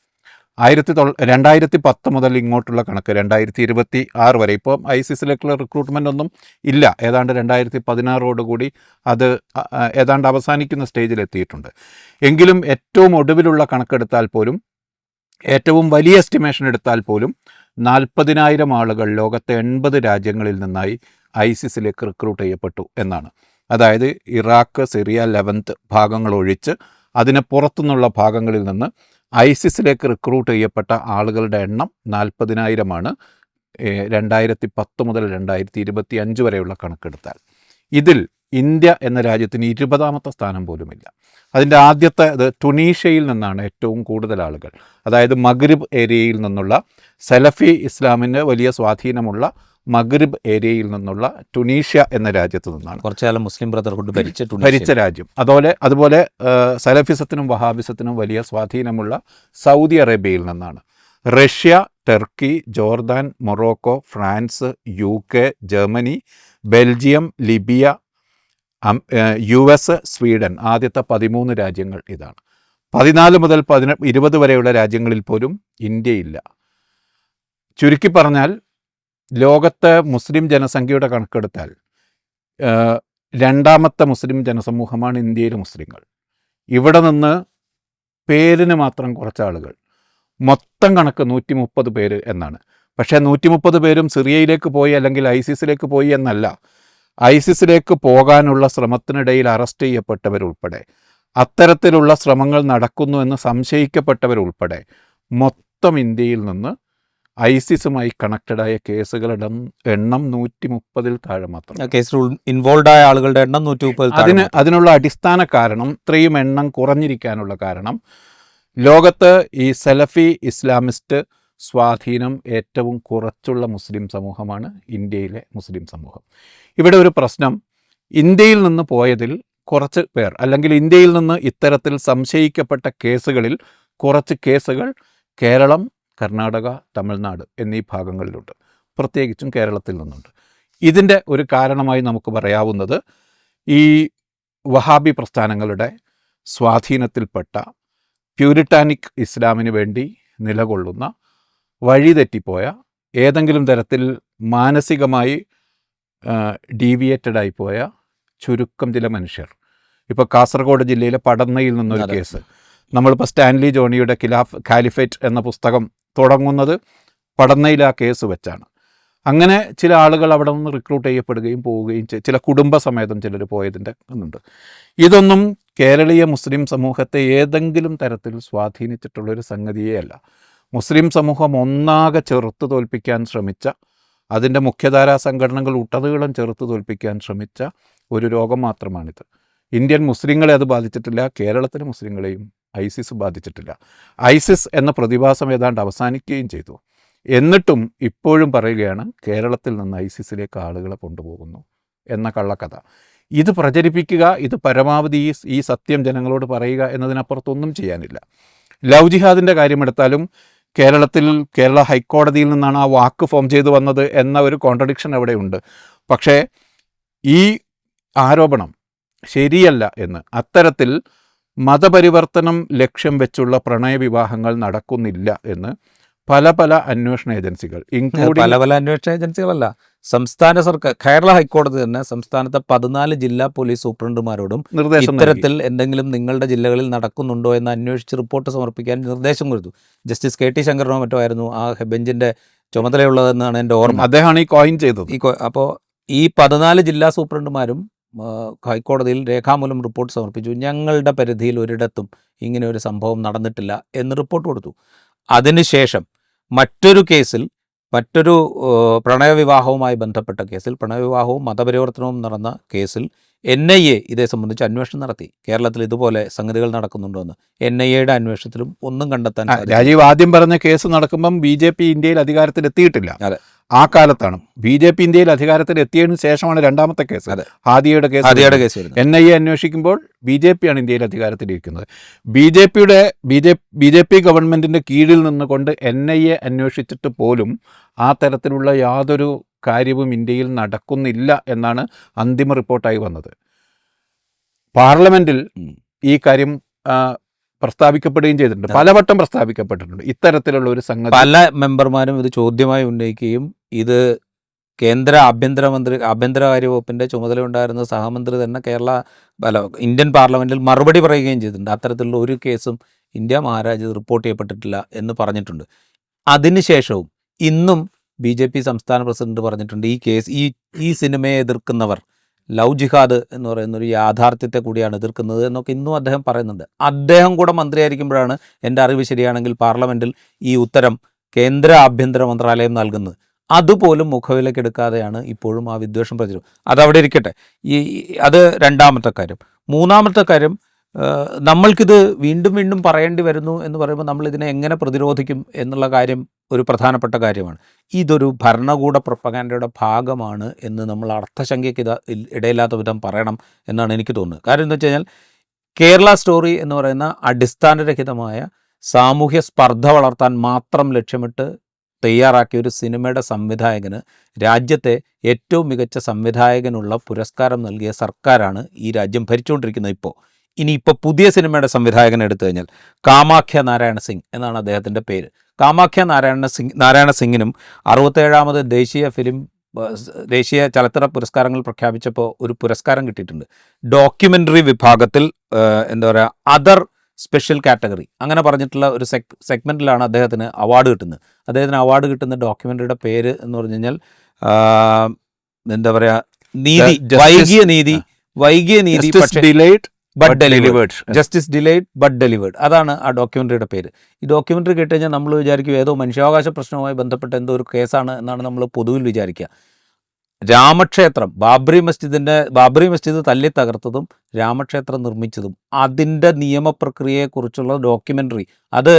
ആയിരത്തി തൊള്ള രണ്ടായിരത്തി പത്ത് മുതൽ ഇങ്ങോട്ടുള്ള കണക്ക് രണ്ടായിരത്തി ഇരുപത്തി ആറ് വരെ. ഇപ്പോൾ ഐസിസിലേക്കുള്ള റിക്രൂട്ട്മെന്റ് ഒന്നും ഇല്ല. ഏതാണ്ട് രണ്ടായിരത്തി പതിനാറോടുകൂടി അത് ഏതാണ്ട് അവസാനിക്കുന്ന സ്റ്റേജിലെത്തിയിട്ടുണ്ട് എങ്കിലും ഏറ്റവും ഒടുവിലുള്ള കണക്കെടുത്താൽ പോലും ഏറ്റവും വലിയ എസ്റ്റിമേഷൻ എടുത്താൽ പോലും നാൽപ്പതിനായിരം ആളുകൾ ലോകത്തെ എൺപത് രാജ്യങ്ങളിൽ നിന്നായി ഐസിസിലേക്ക് റിക്രൂട്ട് ചെയ്യപ്പെട്ടു എന്നാണ്. അതായത് ഇറാഖ് സിറിയ ലെവൻത്ത് ഭാഗങ്ങൾ ഒഴിച്ച് അതിന് പുറത്തുനിന്നുള്ള ഭാഗങ്ങളിൽ നിന്ന് ഐസിസിലേക്ക് റിക്രൂട്ട് ചെയ്യപ്പെട്ട ആളുകളുടെ എണ്ണം നാൽപ്പതിനായിരമാണ്. രണ്ടായിരത്തി പത്ത് മുതൽ രണ്ടായിരത്തി ഇരുപത്തി അഞ്ച് വരെയുള്ള കണക്കെടുത്താൽ. ഇതിൽ ഇന്ത്യ എന്ന രാജ്യത്തിന് ഇരുപതാമത്തെ സ്ഥാനം പോലുമില്ല. അതിന്റെ ആദ്യത്തെ അത് ടുണീഷ്യയിൽ നിന്നാണ് ഏറ്റവും കൂടുതൽ ആളുകൾ. അതായത് മഗ്രിബ് ഏരിയയിൽ നിന്നുള്ള സലഫി ഇസ്ലാമിന് വലിയ സ്വാധീനമുള്ള മഗ്രിബ് ഏരിയയിൽ നിന്നുള്ള ടുണീഷ്യ എന്ന രാജ്യത്ത് നിന്നാണ്. കുറച്ചുകാലം മുസ്ലിം ബ്രദർഹുഡ് ഭരിച്ച ഭരിച്ച രാജ്യം. അതുപോലെ അതുപോലെ സലഫിസത്തിനും വഹാബിസത്തിനും വലിയ സ്വാധീനമുള്ള സൗദി അറേബ്യയിൽ നിന്നാണ്. Russia Turkey Jordan Morocco France U K Germany Belgium Libya U S Sweden ആദ്യത്തെ പതിമൂന്ന് രാജ്യങ്ങൾ ഇതാണ്. പതിനാല് മുതൽ പതിന ഇരുപത് വരെയുള്ള രാജ്യങ്ങളിൽ പോലും ഇന്ത്യയില്ല. ചുരുക്കി പറഞ്ഞാൽ ലോകത്തെ മുസ്ലിം ജനസംഖ്യയുടെ കണക്കെടുത്താൽ രണ്ടാമത്തെ മുസ്ലിം ജനസമൂഹമാണ് ഇന്ത്യയിലെ മുസ്ലിങ്ങൾ. ഇവിടെ നിന്ന് പേരിന് മാത്രം കുറച്ച് ആളുകൾ. മൊത്തം കണക്ക് നൂറ്റി മുപ്പത് പേര് എന്നാണ്. പക്ഷേ നൂറ്റി മുപ്പത് പേരും സിറിയയിലേക്ക് പോയി അല്ലെങ്കിൽ ഐസിസിലേക്ക് പോയി എന്നല്ല. ഐസിസിലേക്ക് പോകാനുള്ള ശ്രമത്തിനിടയിൽ അറസ്റ്റ് ചെയ്യപ്പെട്ടവരുൾപ്പെടെ അത്തരത്തിലുള്ള ശ്രമങ്ങൾ നടക്കുന്നു എന്ന് സംശയിക്കപ്പെട്ടവരുൾപ്പെടെ മൊത്തം ഇന്ത്യയിൽ നിന്ന് ഐസിസുമായി കണക്റ്റഡ് ആയ കേസുകളുടെ എണ്ണം നൂറ്റി മുപ്പതിൽ താഴെ മാത്രം. കേസിൽ ഇൻവോൾവ് ആയ ആളുകളുടെ എണ്ണം നൂറ്റി മുപ്പത് അതിന് അതിനുള്ള അടിസ്ഥാന കാരണം ഇത്രയും എണ്ണം കുറഞ്ഞിരിക്കാനുള്ള കാരണം ലോകത്ത് ഈ സെലഫി ഇസ്ലാമിസ്റ്റ് സ്വാധീനം ഏറ്റവും കുറച്ചുള്ള മുസ്ലിം സമൂഹമാണ് ഇന്ത്യയിലെ മുസ്ലിം സമൂഹം. ഇവിടെ ഒരു പ്രശ്നം ഇന്ത്യയിൽ നിന്ന് പോയതിൽ കുറച്ച് പേർ അല്ലെങ്കിൽ ഇന്ത്യയിൽ നിന്ന് ഇത്തരത്തിൽ സംശയിക്കപ്പെട്ട കേസുകളിൽ കുറച്ച് കേസുകൾ കേരളം കർണാടക തമിഴ്നാട് എന്നീ ഭാഗങ്ങളിലുണ്ട്. പ്രത്യേകിച്ചും കേരളത്തിൽ നിന്നുണ്ട്. ഇതിന്റെ ഒരു കാരണമായി നമുക്ക് പറയാവുന്നത് ഈ വഹാബി പ്രസ്ഥാനങ്ങളുടെ സ്വാധീനത്തിൽപ്പെട്ട പ്യൂരിറ്റാനിക് ഇസ്ലാമിന് വേണ്ടി നിലകൊള്ളുന്ന വഴിതെറ്റിപ്പോയ ഏതെങ്കിലും തരത്തിൽ മാനസികമായി ഡീവിയേറ്റഡ് ആയിപ്പോയ ചുരുക്കം ചില മനുഷ്യർ. ഇപ്പോൾ കാസർഗോഡ് ജില്ലയിലെ പടന്നയിൽ നിന്നൊരു. കേസ്. നമ്മളിപ്പോൾ സ്റ്റാൻലി ജോണിയുടെ ഖിലാഫ് കാലിഫേറ്റ് എന്ന പുസ്തകം തുടങ്ങുന്നത് പടന്നയിൽ ആ കേസ് വെച്ചാണ്. അങ്ങനെ ചില ആളുകൾ അവിടെ നിന്ന് റിക്രൂട്ട് ചെയ്യപ്പെടുകയും പോവുകയും ചില കുടുംബസമേതം ചിലർ പോയതിന്റെ ഉണ്ട് ഇതൊന്നും കേരളീയ മുസ്ലിം സമൂഹത്തെ ഏതെങ്കിലും തരത്തിൽ സ്വാധീനിച്ചിട്ടുള്ളൊരു സംഗതിയേ അല്ല. മുസ്ലിം സമൂഹം ഒന്നാകെ ചെറുത്ത് തോൽപ്പിക്കാൻ ശ്രമിച്ച അതിന്റെ മുഖ്യധാരാ സംഘടനകൾ ഉട്ടതുകളും ചെറുത്ത് തോൽപ്പിക്കാൻ ശ്രമിച്ച ഒരു രോഗം മാത്രമാണിത്. ഇന്ത്യൻ മുസ്ലിങ്ങളെ അത് ബാധിച്ചിട്ടില്ല കേരളത്തിലെ മുസ്ലിങ്ങളെയും ഐസിസ് ബാധിച്ചിട്ടില്ല. ഐസിസ് എന്ന പ്രതിഭാസം ഏതാണ്ട് അവസാനിക്കുകയും ചെയ്തു. എന്നിട്ടും ഇപ്പോഴും പറയുകയാണ് കേരളത്തിൽ നിന്ന് ഐസിസിലേക്ക് ആളുകളെ കൊണ്ടുപോകുന്നു എന്ന കള്ളക്കഥ. ഇത് പ്രചരിപ്പിക്കുക ഇത് പരമാവധി ഈ സത്യം ജനങ്ങളോട് പറയുക എന്നതിനപ്പുറത്തൊന്നും ചെയ്യാനില്ല. ലവ് ജിഹാദിന്റെ കാര്യമെടുത്താലും കേരളത്തിൽ കേരള ഹൈക്കോടതിയിൽ നിന്നാണ് ആ വാക്ക് ഫോം ചെയ്തു വന്നത് എന്ന ഒരു കോൺട്രഡിക്ഷൻ അവിടെയുണ്ട്. പക്ഷേ ഈ ആരോപണം ശരിയല്ല എന്ന് അത്തരത്തിൽ മതപരിവർത്തനം ലക്ഷ്യം വെച്ചുള്ള പ്രണയവിവാഹങ്ങൾ നടക്കുന്നില്ല എന്ന് പല പല അന്വേഷണ ഏജൻസികൾ പല ഇൻക്ലൂഡിംഗ് പല അന്വേഷണ ഏജൻസികളല്ല. സംസ്ഥാന സർക്കാർ കേരള ഹൈക്കോടതി തന്നെ സംസ്ഥാനത്തെ പതിനാല് ജില്ലാ പോലീസ് സൂപ്രണ്ടുമാരോടും നിർദ്ദേശം ഇത്തരത്തിൽ എന്തെങ്കിലും നിങ്ങളുടെ ജില്ലകളിൽ നടക്കുന്നുണ്ടോ എന്ന് അന്വേഷിച്ച് റിപ്പോർട്ട് സമർപ്പിക്കാൻ നിർദ്ദേശം കൊടുത്തു. ജസ്റ്റിസ് കെ ടി ശങ്കരനോ മറ്റോ ആയിരുന്നു ആ ബെഞ്ചിന്റെ ചുമതലയുള്ളതെന്നാണ് എന്റെ ഓർമ്മ. അദ്ദേഹമാണ് ഈ കോയിൻ ചെയ്തത്. ഈ അപ്പോൾ ഈ പതിനാല് ജില്ലാ സൂപ്രണ്ടുമാരും ഹൈക്കോടതിയിൽ രേഖാമൂലം റിപ്പോർട്ട് സമർപ്പിച്ചു ഞങ്ങളുടെ പരിധിയിൽ ഒരിടത്തും ഇങ്ങനെ ഒരു സംഭവം നടന്നിട്ടില്ല എന്ന് റിപ്പോർട്ട് കൊടുത്തു അതിനുശേഷം മറ്റൊരു കേസിൽ മറ്റൊരു പ്രണയവിവാഹവുമായി ബന്ധപ്പെട്ട കേസിൽ പ്രണയവിവാഹവും മതപരിവർത്തനവും നടന്ന കേസിൽ എൻ ഐ എ ഇതേ സംബന്ധിച്ച് അന്വേഷണം നടത്തി കേരളത്തിൽ ഇതുപോലെ സംഗതികൾ നടക്കുന്നുണ്ടോ എന്ന് എൻ ഐ എയുടെ അന്വേഷണത്തിലും ഒന്നും കണ്ടെത്താൻ. രാജീവ് ആദ്യം പറഞ്ഞ കേസ് നടക്കുമ്പം ബി ജെ പി ഇന്ത്യയിൽ അധികാരത്തിൽ എത്തിയിട്ടില്ല അതെ. ആ കാലത്താണ്. ബി ജെ പി ഇന്ത്യയിൽ അധികാരത്തിൽ എത്തിയതിനു ശേഷമാണ് രണ്ടാമത്തെ കേസ്. ഹാദിയയുടെ കേസ് ഹാദിയുടെ കേസ് എൻ ഐ എ അന്വേഷിക്കുമ്പോൾ ബി ജെ പി ആണ് ഇന്ത്യയിൽ അധികാരത്തിലിരിക്കുന്നത്. ബി ജെ പിയുടെ B J B J P ഗവൺമെന്റിന്റെ കീഴിൽ നിന്നുകൊണ്ട് എൻ ഐ എ അന്വേഷിച്ചിട്ട് പോലും ആ തരത്തിലുള്ള യാതൊരു കാര്യവും ഇന്ത്യയിൽ നടക്കുന്നില്ല എന്നാണ് അന്തിമ റിപ്പോർട്ടായി വന്നത്. പാർലമെന്റിൽ ഈ കാര്യം പ്രസ്താവിക്കപ്പെടുകയും ചെയ്തിട്ടുണ്ട്. പലവട്ടം പ്രസ്താവിക്കപ്പെട്ടിട്ടുണ്ട്. ഇത്തരത്തിലുള്ള ഒരു സംഗതി പല മെമ്പർമാരും ഇത് ചോദ്യമായി ഉന്നയിക്കുകയും ഇത് കേന്ദ്ര ആഭ്യന്തരമന്ത്രി ആഭ്യന്തരകാര്യ വകുപ്പിന്റെ ചുമതലയുണ്ടായിരുന്ന സഹമന്ത്രി തന്നെ കേരള അല്ല ഇന്ത്യൻ പാർലമെന്റിൽ മറുപടി പറയുകയും ചെയ്തിട്ടുണ്ട്. അത്തരത്തിലുള്ള ഒരു കേസും ഇന്ത്യ മഹാരാജ് റിപ്പോർട്ട് ചെയ്യപ്പെട്ടിട്ടില്ല എന്ന് പറഞ്ഞിട്ടുണ്ട്. അതിനുശേഷവും ഇന്നും ബി ജെ പി സംസ്ഥാന പ്രസിഡന്റ് പറഞ്ഞിട്ടുണ്ട് ഈ കേസ് ഈ ഈ സിനിമയെ എതിർക്കുന്നവർ ലവ് ജിഹാദ് എന്ന് പറയുന്ന ഒരു യാഥാർത്ഥ്യത്തെ കൂടിയാണ് എതിർക്കുന്നത് എന്നൊക്കെ ഇന്നും അദ്ദേഹം പറയുന്നുണ്ട്. അദ്ദേഹം കൂടെ മന്ത്രിയായിരിക്കുമ്പോഴാണ് എന്റെ അറിവ് ശരിയാണെങ്കിൽ പാർലമെന്റിൽ ഈ ഉത്തരം കേന്ദ്ര ആഭ്യന്തര മന്ത്രാലയം നൽകുന്നത്. അതുപോലും മുഖവിലക്കെടുക്കാതെയാണ് ഇപ്പോഴും ആ വിദ്വേഷം പ്രചരിക്കും അതവിടെ ഇരിക്കട്ടെ. ഈ അത് രണ്ടാമത്തെ കാര്യം. മൂന്നാമത്തെ കാര്യം നമ്മൾക്കിത് വീണ്ടും വീണ്ടും പറയേണ്ടി വരുന്നു എന്ന് പറയുമ്പോൾ നമ്മൾ ഇതിനെ എങ്ങനെ പ്രതിരോധിക്കും എന്നുള്ള കാര്യം ഒരു പ്രധാനപ്പെട്ട കാര്യമാണ്. ഇതൊരു ഭരണകൂട പ്രപ്പകാൻഡയുടെ ഭാഗമാണ് എന്ന് നമ്മൾ അർത്ഥശങ്കയ്ക്ക് ഇത് ഇടയില്ലാത്ത വിധം പറയണം എന്നാണ് എനിക്ക് തോന്നുന്നത്. കാര്യം എന്താ വെച്ച് കഴിഞ്ഞാൽ കേരള സ്റ്റോറി എന്ന് പറയുന്ന അടിസ്ഥാനരഹിതമായ സാമൂഹ്യ സ്പർദ്ധ വളർത്താൻ മാത്രം ലക്ഷ്യമിട്ട് തയ്യാറാക്കിയ ഒരു സിനിമയുടെ സംവിധായകന് രാജ്യത്തെ ഏറ്റവും മികച്ച സംവിധായകനുള്ള പുരസ്കാരം നൽകിയ സർക്കാരാണ് ഈ രാജ്യം ഭരിച്ചുകൊണ്ടിരിക്കുന്നത് ഇപ്പോൾ. ഇനി ഇപ്പോൾ പുതിയ സിനിമയുടെ സംവിധായകൻ എടുത്തു കഴിഞ്ഞാൽ കാമാഖ്യ നാരായണ സിംഗ് എന്നാണ് അദ്ദേഹത്തിന്റെ പേര്. കാമാഖ്യ നാരായണ സിംഗ് നാരായണ സിംഗിനും അറുപത്തേഴാമത് ദേശീയ ഫിലിം ദേശീയ ചലച്ചിത്ര പുരസ്കാരങ്ങൾ പ്രഖ്യാപിച്ചപ്പോൾ ഒരു പുരസ്കാരം കിട്ടിയിട്ടുണ്ട്. ഡോക്യുമെന്ററി വിഭാഗത്തിൽ എന്താ പറയുക അതർ സ്പെഷ്യൽ കാറ്റഗറി. അങ്ങനെ പറഞ്ഞിട്ടുള്ള ഒരു സെഗ് സെഗ്മെന്റിലാണ് അദ്ദേഹത്തിന് അവാർഡ് കിട്ടുന്നത്. അദ്ദേഹത്തിന് അവാർഡ് കിട്ടുന്ന ഡോക്യുമെന്ററിയുടെ പേര് എന്ന് പറഞ്ഞു കഴിഞ്ഞാൽ എന്താ പറയുക നീതി വൈകിയ നീതി വൈകിയ നീതി delayed but delivered justice delayed but delivered അതാണ് ആ ഡോക്യുമെന്ററിയുടെ പേര്. ഈ ഡോക്യുമെന്ററി കേട്ട് കഴിഞ്ഞാൽ നമ്മൾ വിചാരിക്കും ഏതോ മനുഷ്യാവകാശ പ്രശ്നവുമായി ബന്ധപ്പെട്ട എന്തോ ഒരു കേസാണ് എന്നാണ് നമ്മൾ പൊതുവിൽ വിചാരിക്കുക. രാമക്ഷേത്രം ബാബറി മസ്ജിദിന്റെ ബാബറി മസ്ജിദ് തല്ലി തകർത്തതും രാമക്ഷേത്രം നിർമ്മിച്ചതും അതിന്റെ നിയമപ്രക്രിയയെക്കുറിച്ചുള്ള ഡോക്യുമെന്ററി അത്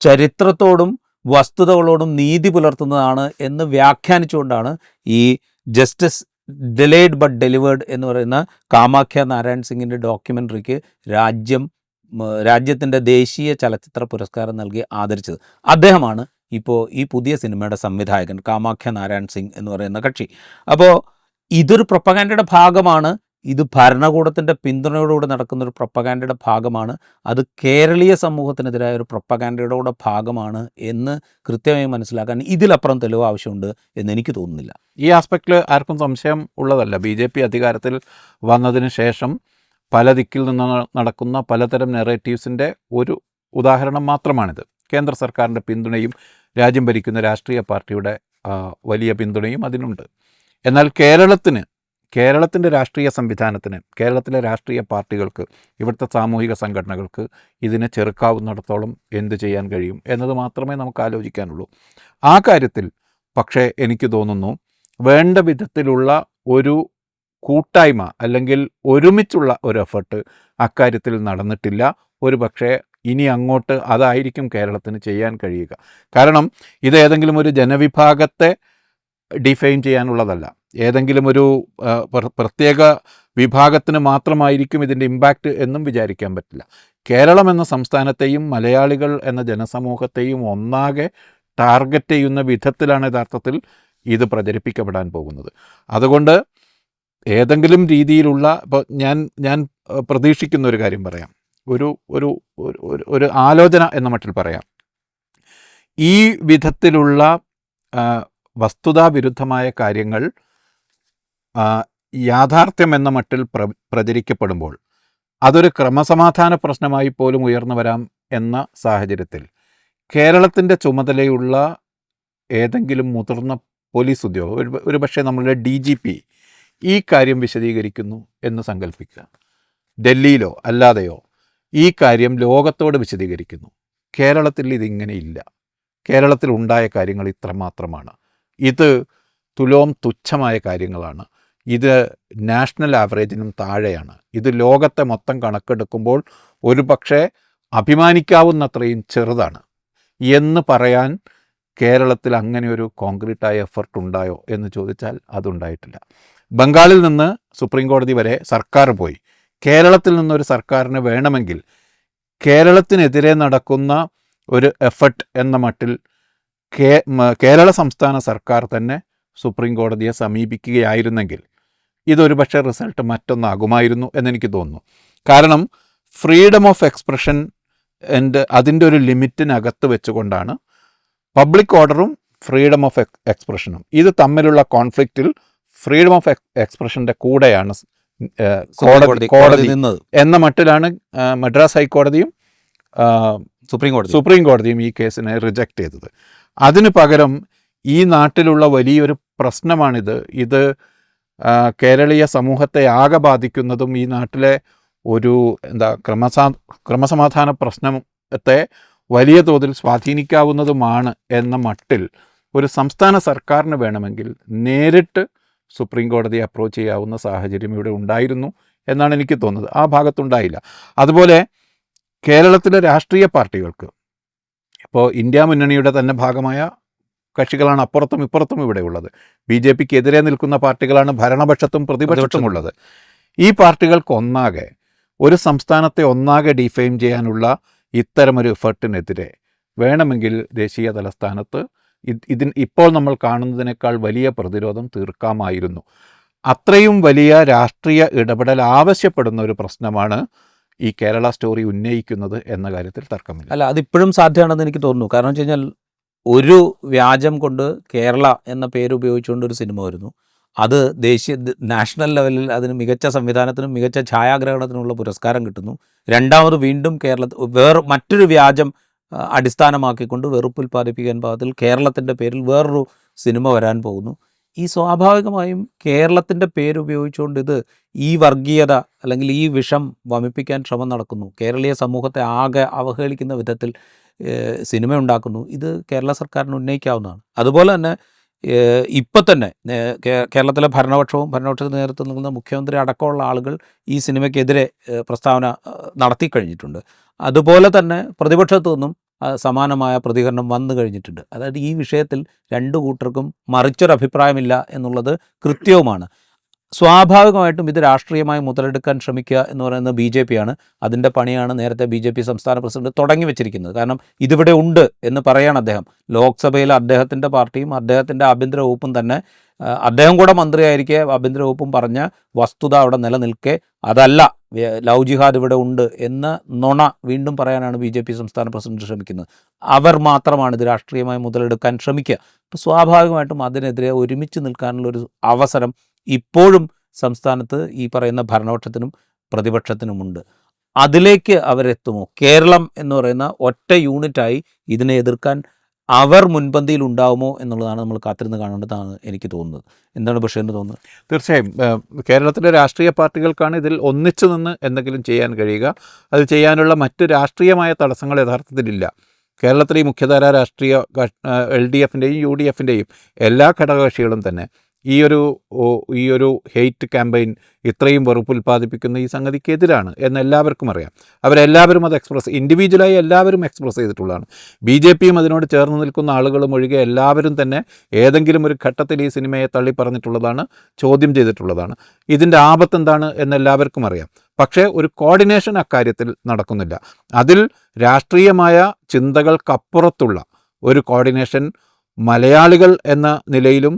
ചരിത്രത്തോടും വസ്തുതകളോടും നീതി പുലർത്തുന്നതാണ് എന്ന് വ്യാഖ്യാനിച്ചുകൊണ്ടാണ് ഈ ജസ്റ്റിസ് ഡിലേഡ് ബട്ട് ഡെലിവേർഡ് എന്ന് പറയുന്ന കാമാഖ്യ നാരായൺ സിംഗിന്റെ ഡോക്യുമെന്ററിക്ക് രാജ്യം രാജ്യത്തിന്റെ ദേശീയ ചലച്ചിത്ര പുരസ്കാരം നൽകി ആദരിച്ചത്. അദ്ദേഹമാണ് ഇപ്പോൾ ഈ പുതിയ സിനിമയുടെ സംവിധായകൻ കാമാഖ്യ നാരായൺ സിംഗ് എന്ന് പറയുന്ന കക്ഷി. അപ്പോൾ ഇതൊരു പ്രൊപ്പഗാൻഡയുടെ ഭാഗമാണ്. ഇത് ഭരണകൂടത്തിന്റെ പിന്തുണയോടുകൂടി നടക്കുന്ന ഒരു പ്രൊപ്പഗാൻഡയുടെ ഭാഗമാണ്. അത് കേരളീയ സമൂഹത്തിനെതിരായ ഒരു പ്രൊപ്പഗാൻഡയുടെ കൂടെ ഭാഗമാണ് എന്ന് കൃത്യമായി മനസ്സിലാക്കാൻ ഇതിലപ്പുറം തെളിവ് ആവശ്യമുണ്ട് എന്ന് എനിക്ക് തോന്നുന്നില്ല. ഈ ആസ്പെക്റ്റിൽ ആർക്കും സംശയം ഉള്ളതല്ല. ബി ജെ പി അധികാരത്തിൽ വന്നതിന് ശേഷം പല ദിക്കിൽ നിന്ന് നടക്കുന്ന പലതരം നെറേറ്റീവ്സിന്റെ ഒരു ഉദാഹരണം മാത്രമാണിത്. കേന്ദ്ര സർക്കാരിന്റെ പിന്തുണയും രാജ്യം ഭരിക്കുന്ന രാഷ്ട്രീയ പാർട്ടിയുടെ വലിയ പിന്തുണയും അതിനുണ്ട്. എന്നാൽ കേരളത്തിന് കേരളത്തിന്റെ രാഷ്ട്രീയ സംവിധാനത്തിന് കേരളത്തിലെ രാഷ്ട്രീയ പാർട്ടികൾക്ക് ഇവിടുത്തെ സാമൂഹിക സംഘടനകൾക്ക് ഇതിനെ ചെറുക്കാവുന്നിടത്തോളം എന്ത് ചെയ്യാൻ കഴിയും എന്നത് മാത്രമേ നമുക്ക് ആലോചിക്കാനുള്ളൂ. ആ കാര്യത്തിൽ പക്ഷേ എനിക്ക് തോന്നുന്നു വേണ്ട വിധത്തിലുള്ള ഒരു കൂട്ടായ്മ അല്ലെങ്കിൽ ഒരുമിച്ചുള്ള ഒരു എഫർട്ട് അക്കാര്യത്തിൽ നടന്നിട്ടില്ല. ഒരു പക്ഷേ ഇനി അങ്ങോട്ട് അതായിരിക്കും കേരളത്തിന് ചെയ്യാൻ കഴിയുക. കാരണം ഇത് ഏതെങ്കിലും ഒരു ജനവിഭാഗത്തെ ഡിഫൈൻ ചെയ്യാനുള്ളതല്ല. ഏതെങ്കിലും ഒരു പ്രത്യേക വിഭാഗത്തിന് മാത്രമായിരിക്കും ഇതിന്റെ ഇമ്പാക്റ്റ് എന്നും വിചാരിക്കാൻ പറ്റില്ല. കേരളം എന്ന സംസ്ഥാനത്തെയും മലയാളികൾ എന്ന ജനസമൂഹത്തെയും ഒന്നാകെ ടാർഗറ്റ് ചെയ്യുന്ന വിധത്തിലാണ് യഥാർത്ഥത്തിൽ ഇത് പ്രചരിപ്പിക്കപ്പെടാൻ പോകുന്നത്. അതുകൊണ്ട് ഏതെങ്കിലും രീതിയിലുള്ള ഇപ്പോൾ ഞാൻ ഞാൻ പ്രതീക്ഷിക്കുന്ന ഒരു കാര്യം പറയാം. ഒരു ഒരു ഒരു- ആലോചന എന്ന മട്ടിൽ പറയാം. ഈ വിധത്തിലുള്ള വസ്തുതാവിരുദ്ധമായ കാര്യങ്ങൾ യാഥാർത്ഥ്യമെന്ന മട്ടിൽ പ്ര പ്രചരിക്കപ്പെടുമ്പോൾ അതൊരു ക്രമസമാധാന പ്രശ്നമായി പോലും ഉയർന്നു വരാം എന്ന സാഹചര്യത്തിൽ കേരളത്തിന്റെ ചുമതലയുള്ള ഏതെങ്കിലും മുതിർന്ന പോലീസ് ഉദ്യോഗം ഒരു പക്ഷേ നമ്മളുടെ ഡി ജി പി ഈ കാര്യം വിശദീകരിക്കുന്നു എന്ന് സങ്കല്പിക്കുക ഡൽഹിയിലോ അല്ലാതെയോ ഈ കാര്യം ലോകത്തോട് വിശദീകരിക്കുന്നു. കേരളത്തിൽ ഇതിങ്ങനെ ഇല്ല. കേരളത്തിൽ ഉണ്ടായ കാര്യങ്ങൾ ഇത്രമാത്രമാണ്. ഇത് തുലോം തുച്ഛമായ കാര്യങ്ങളാണ്. ഇത് നാഷണൽ ആവറേജിനും താഴെയാണ്. ഇത് ലോകത്തെ മൊത്തം കണക്കെടുക്കുമ്പോൾ ഒരു പക്ഷേ അഭിമാനിക്കാവുന്നത്രയും ചെറുതാണ്. എന്ന് പറയാൻ കേരളത്തിൽ അങ്ങനെ ഒരു കോൺക്രീറ്റായ എഫർട്ട് ഉണ്ടായോ എന്ന് ചോദിച്ചാൽ അതുണ്ടായിട്ടില്ല. ബംഗാളിൽ നിന്ന് സുപ്രീം കോടതി വരെ സർക്കാർ പോയി. കേരളത്തിൽ നിന്നൊരു സർക്കാരിന് വേണമെങ്കിൽ കേരളത്തിനെതിരെ നടക്കുന്ന ഒരു എഫർട്ട് എന്ന മട്ടിൽ കേ കേരള സംസ്ഥാന സർക്കാർ തന്നെ സുപ്രീം കോടതിയെ സമീപിക്കുകയായിരുന്നെങ്കിൽ ഇതൊരു പക്ഷേ റിസൾട്ട് മറ്റൊന്നാകുമായിരുന്നു എന്നെനിക്ക് തോന്നുന്നു. കാരണം ഫ്രീഡം ഓഫ് എക്സ്പ്രഷൻ എന്റെ അതിന്റെ ഒരു ലിമിറ്റിനകത്ത് വെച്ചുകൊണ്ടാണ് പബ്ലിക് ഓർഡറും ഫ്രീഡം ഓഫ് എക്സ്പ്രഷനും. ഇത് തമ്മിലുള്ള കോൺഫ്ലിക്റ്റിൽ ഫ്രീഡം ഓഫ് എക്സ്പ്രഷന്റെ കൂടെയാണ് കോടതി കോടതി എന്ന മട്ടിലാണ് മദ്രാസ് ഹൈക്കോടതിയും സുപ്രീം കോടതി. സുപ്രീം കോടതിയും ഈ കേസിനെ റിജക്റ്റ് ചെയ്തത്. അതിനു പകരം ഈ നാട്ടിലുള്ള വലിയൊരു പ്രശ്നമാണിത്. ഇത് കേരളീയ സമൂഹത്തെ ആകെ ബാധിക്കുന്നതും ഈ നാട്ടിലെ ഒരു എന്താ ക്രമസാ ക്രമസമാധാന പ്രശ്നത്തെ വലിയ തോതിൽ സ്വാധീനിക്കാവുന്നതുമാണ് എന്ന മട്ടിൽ ഒരു സംസ്ഥാന സർക്കാരിന് വേണമെങ്കിൽ നേരിട്ട് സുപ്രീം കോടതി അപ്രോച്ച് ചെയ്യാവുന്ന സാഹചര്യം ഇവിടെ ഉണ്ടായിരുന്നു എന്നാണ് എനിക്ക് തോന്നുന്നത്. ആ ഭാഗത്തുണ്ടായില്ല. അതുപോലെ കേരളത്തിലെ രാഷ്ട്രീയ പാർട്ടികൾക്ക് ഇപ്പോൾ ഇന്ത്യ മുന്നണിയുടെ തന്നെ ഭാഗമായ കക്ഷികളാണ് അപ്പുറത്തും ഇപ്പുറത്തും ഇവിടെ ഉള്ളത്. ബി ജെ പിക്ക് എതിരെ നിൽക്കുന്ന പാർട്ടികളാണ് ഭരണപക്ഷത്തും പ്രതിപക്ഷത്തും ഉള്ളത്. ഈ പാർട്ടികൾക്ക് ഒന്നാകെ ഒരു സംസ്ഥാനത്തെ ഒന്നാകെ ഡിഫൈൻ ചെയ്യാനുള്ള ഇത്തരമൊരു എഫർട്ടിനെതിരെ വേണമെങ്കിൽ ദേശീയ തലസ്ഥാനത്ത് ഇതി ഇതിന് ഇപ്പോൾ നമ്മൾ കാണുന്നതിനേക്കാൾ വലിയ പ്രതിരോധം തീർക്കാമായിരുന്നു. അത്രയും വലിയ രാഷ്ട്രീയ ഇടപെടൽ ആവശ്യപ്പെടുന്ന ഒരു പ്രശ്നമാണ് ഈ കേരള സ്റ്റോറി ഉന്നയിക്കുന്നത് എന്ന കാര്യത്തിൽ തർക്കമില്ല. അല്ല അതിപ്പോഴും സാധ്യമാണെന്ന് എനിക്ക് തോന്നുന്നു. കാരണം വെച്ച് കഴിഞ്ഞാൽ ഒരു വ്യാജം കൊണ്ട് കേരള എന്ന പേര് ഉപയോഗിച്ചുകൊണ്ട് ഒരു സിനിമ വരുന്നു. അത് ദേശീയ നാഷണൽ ലെവലിൽ അതിന് മികച്ച സംവിധാനത്തിനും മികച്ച ഛായാഗ്രഹണത്തിനുമുള്ള പുരസ്കാരം കിട്ടുന്നു. രണ്ടാമത് വീണ്ടും കേരള വേറെ മറ്റൊരു വ്യാജം അടിസ്ഥാനമാക്കിക്കൊണ്ട് വെറുപ്പ് ഉൽപ്പാദിപ്പിക്കാൻ പാകത്തിൽ കേരളത്തിന്റെ പേരിൽ വേറൊരു സിനിമ വരാൻ പോകുന്നു. ഈ സ്വാഭാവികമായും കേരളത്തിന്റെ പേരുപയോഗിച്ചുകൊണ്ട് ഇത് ഈ വർഗീയത അല്ലെങ്കിൽ ഈ വിഷം വമിപ്പിക്കാൻ ശ്രമം നടക്കുന്നു. കേരളീയ സമൂഹത്തെ ആകെ അവഹേളിക്കുന്ന വിധത്തിൽ സിനിമ ഉണ്ടാക്കുന്നു. ഇത് കേരള സർക്കാരിന് ഉന്നയിക്കാവുന്നതാണ്. അതുപോലെ തന്നെ ഇപ്പം തന്നെ കേരളത്തിലെ ഭരണപക്ഷവും ഭരണപക്ഷത്തിന് നേതൃത്വം നൽകുന്ന മുഖ്യമന്ത്രി അടക്കമുള്ള ആളുകൾ ഈ സിനിമയ്ക്കെതിരെ പ്രസ്താവന നടത്തിക്കഴിഞ്ഞിട്ടുണ്ട്. നടത്തി കഴിഞ്ഞിട്ടുണ്ട് അതുപോലെ തന്നെ പ്രതിപക്ഷത്തു നിന്നും സമാനമായ പ്രതികരണം വന്നു കഴിഞ്ഞിട്ടുണ്ട്. അതായത് ഈ വിഷയത്തിൽ രണ്ടു കൂട്ടർക്കും മറിച്ചൊരഭിപ്രായമില്ല എന്നുള്ളത് കൃത്യവുമാണ്. സ്വാഭാവികമായിട്ടും ഇത് രാഷ്ട്രീയമായി മുതലെടുക്കാൻ ശ്രമിക്കുക എന്ന് പറയുന്നത് ബി ജെ പിയാണ്. അതിന്റെ പണിയാണ് നേരത്തെ ബി ജെ പി സംസ്ഥാന പ്രസിഡന്റ് തുടങ്ങി വെച്ചിരിക്കുന്നത്. കാരണം ഇതിവിടെ ഉണ്ട് എന്ന് പറയാണ് അദ്ദേഹം. ലോക്സഭയിൽ അദ്ദേഹത്തിന്റെ പാർട്ടിയും അദ്ദേഹത്തിന്റെ ആഭ്യന്തര വകുപ്പും തന്നെ അദ്ദേഹം കൂടെ മന്ത്രിയായിരിക്കെ ആഭ്യന്തര വകുപ്പും പറഞ്ഞ വസ്തുത അവിടെ നിലനിൽക്കെ. അതല്ല ലവ് ജിഹാദ് ഇവിടെ ഉണ്ട് എന്ന നുണ വീണ്ടും പറയാനാണ് ബി ജെ പി സംസ്ഥാന പ്രസിഡന്റ് ശ്രമിക്കുന്നത്. അവർ മാത്രമാണ് ഇത് രാഷ്ട്രീയമായി മുതലെടുക്കാൻ ശ്രമിക്കുക. അപ്പോൾ സ്വാഭാവികമായിട്ടും അതിനെതിരെ ഒരുമിച്ച് നിൽക്കാനുള്ള ഒരു അവസരം ഇപ്പോഴും സംസ്ഥാനത്ത് ഈ പറയുന്ന ഭരണപക്ഷത്തിനും പ്രതിപക്ഷത്തിനുമുണ്ട്. അതിലേക്ക് അവരെത്തുമോ? കേരളം എന്ന് പറയുന്ന ഒറ്റ യൂണിറ്റായി ഇതിനെ എതിർക്കാൻ അവർ മുൻപന്തിയിൽ ഉണ്ടാവുമോ എന്നുള്ളതാണ് നമ്മൾ കാത്തിരുന്ന് കാണേണ്ടതാണ് എനിക്ക് തോന്നുന്നത്. എന്താണ് ബഷീറിന് തോന്നുന്നത്? തീർച്ചയായും. കേരളത്തിലെ രാഷ്ട്രീയ പാർട്ടികൾക്കാണ് ഇതിൽ ഒന്നിച്ചു നിന്ന് എന്തെങ്കിലും ചെയ്യാൻ കഴിയുക. അത് ചെയ്യാനുള്ള മറ്റ് രാഷ്ട്രീയമായ തടസ്സങ്ങൾ യഥാർത്ഥത്തിലില്ല കേരളത്തിലെ ഈ മുഖ്യധാര രാഷ്ട്രീയ എൽ ഡി എഫിന്റെയും യു ഡി എഫിന്റെയും എല്ലാ ഘടകകക്ഷികളും തന്നെ ഈ ഒരു ഈ ഒരു ഹെയ്റ്റ് ക്യാമ്പയിൻ ഇത്രയും വെറുപ്പ് ഉൽപ്പാദിപ്പിക്കുന്ന ഈ സംഗതിക്കെതിരാണ് എന്ന് എല്ലാവർക്കും അറിയാം. അവരെല്ലാവരും അത് എക്സ്പ്രസ് ഇൻഡിവിജ്വലായി എല്ലാവരും എക്സ്പ്രസ് ചെയ്തിട്ടുള്ളതാണ്. ബി ജെ പിയും അതിനോട് ചേർന്ന് നിൽക്കുന്ന ആളുകളും ഒഴികെ എല്ലാവരും തന്നെ ഏതെങ്കിലും ഒരു ഘട്ടത്തിൽ ഈ സിനിമയെ തള്ളി പറഞ്ഞിട്ടുള്ളതാണ് ചോദ്യം ചെയ്തിട്ടുള്ളതാണ്. ഇതിന്റെ ആപത്ത് എന്താണ് എന്ന് എല്ലാവർക്കും അറിയാം. പക്ഷേ ഒരു കോർഡിനേഷൻ അക്കാര്യത്തിൽ നടക്കുന്നില്ല. അതിൽ രാഷ്ട്രീയമായ ചിന്തകൾക്കപ്പുറത്തുള്ള ഒരു കോർഡിനേഷൻ മലയാളികൾ എന്ന നിലയിലും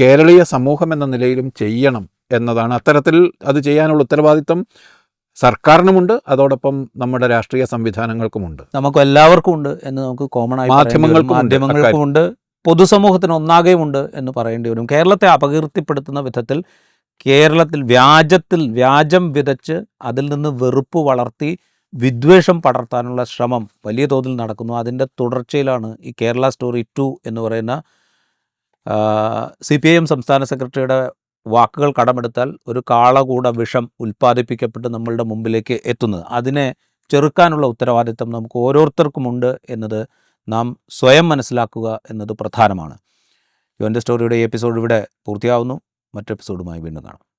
കേരളീയ സമൂഹം എന്ന നിലയിലും ചെയ്യണം എന്നതാണ് അത്തരത്തിൽ അത് ചെയ്യാനുള്ള ഉത്തരവാദിത്തം സർക്കാരിനുമുണ്ട് അതോടൊപ്പം നമ്മുടെ രാഷ്ട്രീയ സംവിധാനങ്ങൾക്കുമുണ്ട്. നമുക്ക് എല്ലാവർക്കും ഉണ്ട് എന്ന് നമുക്ക് കോമൺ ആയി മാധ്യമങ്ങൾക്കും മാധ്യമങ്ങൾക്കും ഉണ്ട് പൊതുസമൂഹത്തിന് ഒന്നാകെയും ഉണ്ട് എന്ന് പറയേണ്ടി വരും. കേരളത്തെ അപകീർത്തിപ്പെടുത്തുന്ന വിധത്തിൽ കേരളത്തിൽ വ്യാജത്തിൽ വ്യാജം വിതച്ച് അതിൽ നിന്ന് വെറുപ്പ് വളർത്തി വിദ്വേഷം പടർത്താനുള്ള ശ്രമം വലിയ തോതിൽ നടക്കുന്നു. അതിന്റെ തുടർച്ചയിലാണ് ഈ കേരള സ്റ്റോറി ടു എന്ന് പറയുന്ന സി പി ഐ എം സംസ്ഥാന സെക്രട്ടറിയുടെ വാക്കുകൾ കടമെടുത്താൽ ഒരു കാളകൂട വിഷം ഉൽപ്പാദിപ്പിക്കപ്പെട്ട് നമ്മളുടെ മുമ്പിലേക്ക് എത്തുന്നത്. അതിനെ ചെറുക്കാനുള്ള ഉത്തരവാദിത്തം നമുക്ക് ഓരോരുത്തർക്കുമുണ്ട് എന്നത് നാം സ്വയം മനസ്സിലാക്കുക എന്നത് പ്രധാനമാണ്. യുവന്റെ സ്റ്റോറിയുടെ എപ്പിസോഡ് ഇവിടെ പൂർത്തിയാവുന്നു. മറ്റെപ്പിസോഡുമായി വീണ്ടും കാണാം.